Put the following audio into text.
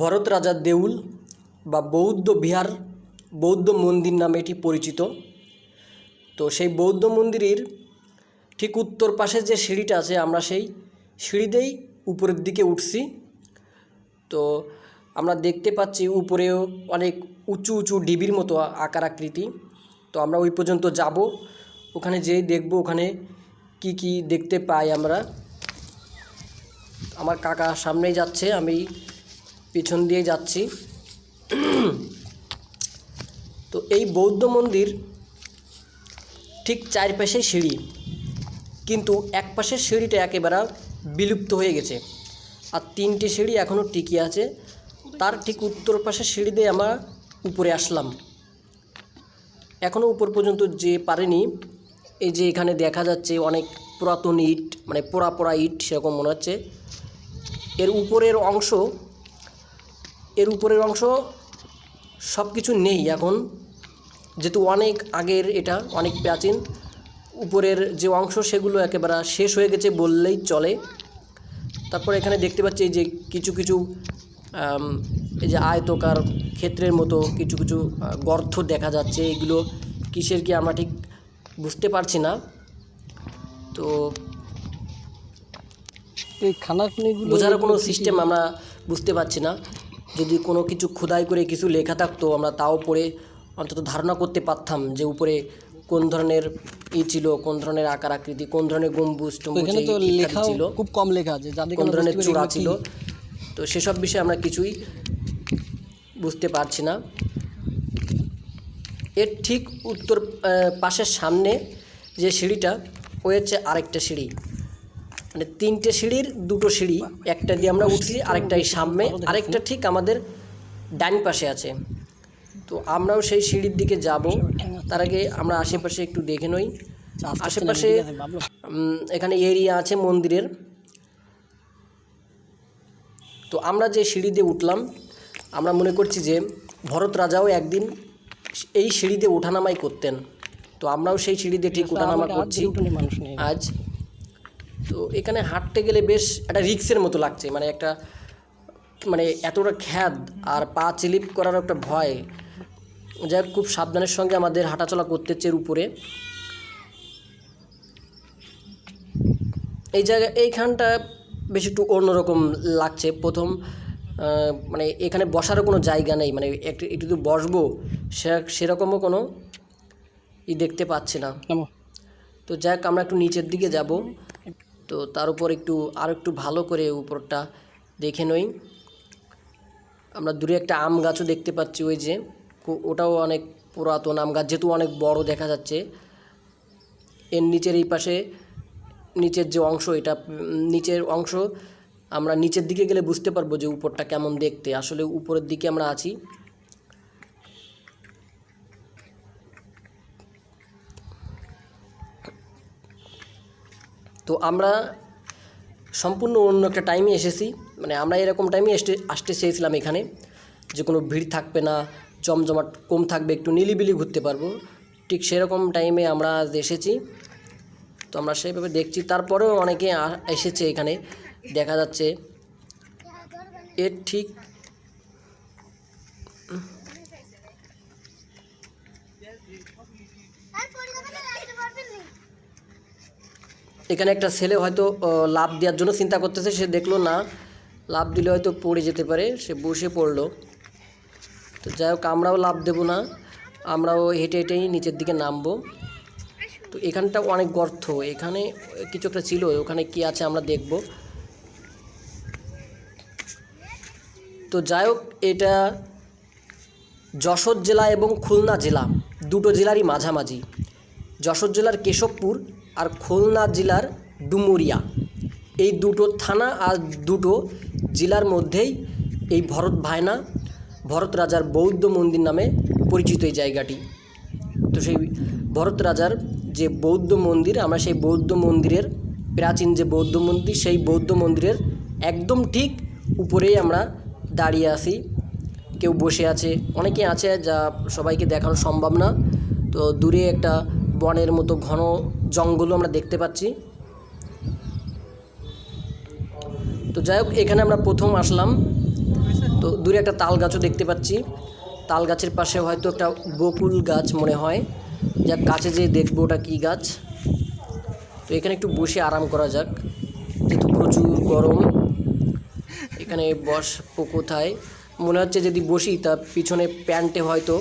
ভরত রাজার দেউল বা বৌদ্ধ বিহার, বৌদ্ধ মন্দির নামে এটি পরিচিত। তো সেই বৌদ্ধ মন্দিরের ঠিক উত্তর পাশে যে সিঁড়িটা আছে, আমরা সেই সিঁড়িতেই উপরের দিকে উঠছি। তো আমরা দেখতে পাচ্ছি উপরেও অনেক উঁচু উঁচু ডিবির মতো আকার আকৃতি। তো আমরা ওই পর্যন্ত যাব। ওখানে যেই দেখব ওখানে কি কি দেখতে পাই আমরা। আমার কাকা সামনেই যাচ্ছে, আমি পিছন দিয়ে যাচ্ছি। তো এই বৌদ্ধ মন্দির ঠিক চারপাশে সিঁড়ি, কিন্তু এক পাশের সিঁড়িটা একেবারে বিলুপ্ত হয়ে গেছে আর তিনটি সিঁড়ি এখনও টিকে আছে। তার ঠিক উত্তর পাশের সিঁড়ি দিয়ে আমরা উপরে আসলাম। এখনও উপর পর্যন্ত যে পারেনি, এই যে এখানে দেখা যাচ্ছে অনেক পুরাতন ইট মানে পোড়া পোড়া ইট, সেরকম মনে হচ্ছে। এর উপরের অংশ এর উপরের অংশ সব কিছু নেই এখন। যেহেতু অনেক আগের এটা অনেক প্রাচীন উপরের যে অংশ সেগুলো একেবারে শেষ হয়ে গেছে বললেই চলে। তারপর এখানে দেখতে পাচ্ছি এই যে কিছু কিছু এই যে আয়তকার ক্ষেত্রের মতো কিছু কিছু গর্ত দেখা যাচ্ছে। এগুলো কিসের কি আমরা ঠিক বুঝতে পারছি না। তো এই খানাখুনিগুলো বোঝার কোনো সিস্টেম আমরা বুঝতে পারছি না। যদি কোনো কিছু খোদাই করে কিছু লেখা থাকতো আমরা তাও পড়ে অন্তত ধারণা করতে পারতাম যে উপরে কোন ধরনের ই ছিল কোন ধরনের আকার আকৃতি কোন ধরনের গম্বুজ টম্বুজ এখানে তো লেখা ছিল। খুব কম লেখা আছে যাদের কোন ধরনের চূড়া ছিল। তো সেসব বিষয়ে আমরা কিছুই বুঝতে পারছি না। এর ঠিক উত্তর পাশের সামনে যে সিঁড়িটা হচ্ছে আরেকটা সিঁড়ি। মানে তিনটে সিঁড়ির দুটো সিঁড়ি একটা দিয়ে আমরা উঠছি আরেকটা এই সামনে আরেকটা ঠিক আমাদের ডান পাশে আছে। তো আমরাও সেই সিঁড়ির দিকে যাব। তার আগে আমরা আশেপাশে একটু দেখে নই। আশেপাশে এখানে এরিয়া আছে মন্দিরের। তো আমরা যে সিঁড়ি দিয়ে উঠলাম আমরা মনে করছি যে ভরত রাজাও একদিন এই সিঁড়ি দিয়ে ওঠানামাই করতেন। তো আমরাও সেই সিঁড়ি দিয়ে ঠিক ওঠানামা করছি। আজ তো এখানে হাঁটতে গেলে বেশ একটা রিক্সের মতো লাগছে মানে একটা মানে এতটা খ্যাদ আর পা চিলিপ করার একটা ভয়। যাই হোক, খুব সাবধানের সঙ্গে আমাদের হাঁটাচলা করতে হচ্ছে এর উপরে। এই জায়গা এইখানটা বেশ একটু অন্যরকম লাগছে। প্রথম মানে এখানে বসারও কোনো জায়গা নেই মানে একটু একটু তো বসবো সে সেরকমও কোনো ই দেখতে পাচ্ছি না। তো যাক আমরা একটু নিচের দিকে যাব। তো তার উপর একটু, আর একটু ভালো করে উপরটা দেখে নই। আমরা দূরে একটা আম গাছও দেখতে পাচ্ছি, ওই যে। ওটাও অনেক পুরাতন আম গাছ, যেহেতু অনেক বড় দেখা যাচ্ছে। এর নিচের এই পাশে, নিচের যে অংশ, এটা নিচের অংশ, আমরা নিচের দিকে গেলে বুঝতে পারব যে উপরটা কেমন দেখতে। আসলে উপরের দিকে আমরা আছি। তো আমরা সম্পূর্ণ অন্য একটা টাইমে এসেছি। মানে আমরা এরকম টাইমে আসতে চেয়েছিলাম এখানে যে কোনো ভিড় থাকবে না, জমজমাট কম থাকবে, একটু নিলিবিলি ঘুরতে পারব। ঠিক সেরকম টাইমে আমরা আজ এসেছি। তো আমরা সেইভাবে দেখছি। তারপরেও অনেকে এসেছে এখানে। দেখা যাচ্ছে এর ঠিক এখানে একটা ছেলে হয়তো লাভ দেওয়ার জন্য চিন্তা করতেছে, সে দেখল না লাভ দিলে হয়তো পড়ে যেতে পারে, সে বসে পড়ল। তো যাই হোক, আমরাও লাভ দেবো না, আমরাও হেঁটে হেঁটেই নিচের দিকে নামবো। তো এখানটা অনেক গর্ত, এখানে কিছু একটা ছিল, ওখানে কি আছে আমরা দেখব। তো যাই হোক, এটা যশোর জেলা এবং খুলনা জেলা, দুটো জেলারই মাঝামাঝি। যশোর জেলার কেশবপুর আর খুলনা জেলার ডুমুরিয়া। এই দুটো থানা আর দুটো জেলার মধ্যেই এই ভরত ভায়না, ভরত রাজার বৌদ্ধ মন্দির নামে পরিচিত এই জায়গাটি। তো সেই ভরত রাজার যে বৌদ্ধ মন্দির, আমরা সেই বৌদ্ধ মন্দিরের, প্রাচীন যে বৌদ্ধ মন্দির, সেই বৌদ্ধ মন্দিরের একদম ঠিক উপরেই আমরা দাঁড়িয়ে আছি। কেউ বসে আছে, অনেকে আছে যা সবাইকে দেখানো সম্ভব না। তো দূরে একটা বনের মতো ঘন জঙ্গলও আমরা দেখতে পাচ্ছি। তো যাই হোক, এখানে আমরা প্রথম আসলাম। তো দূরে একটা তাল গাছও দেখতে পাচ্ছি। তাল গাছের পাশে হয়তো একটা বকুল গাছ মনে হয়। যা কাছে যেয়ে দেখব ওটা কী গাছ। তো এখানে একটু বসে আরাম করা যাক। যেহেতু প্রচুর গরম, এখানে বস কোথায়? মনে হচ্ছে যদি বসি, তা পিছনে প্যান্টে হয়তো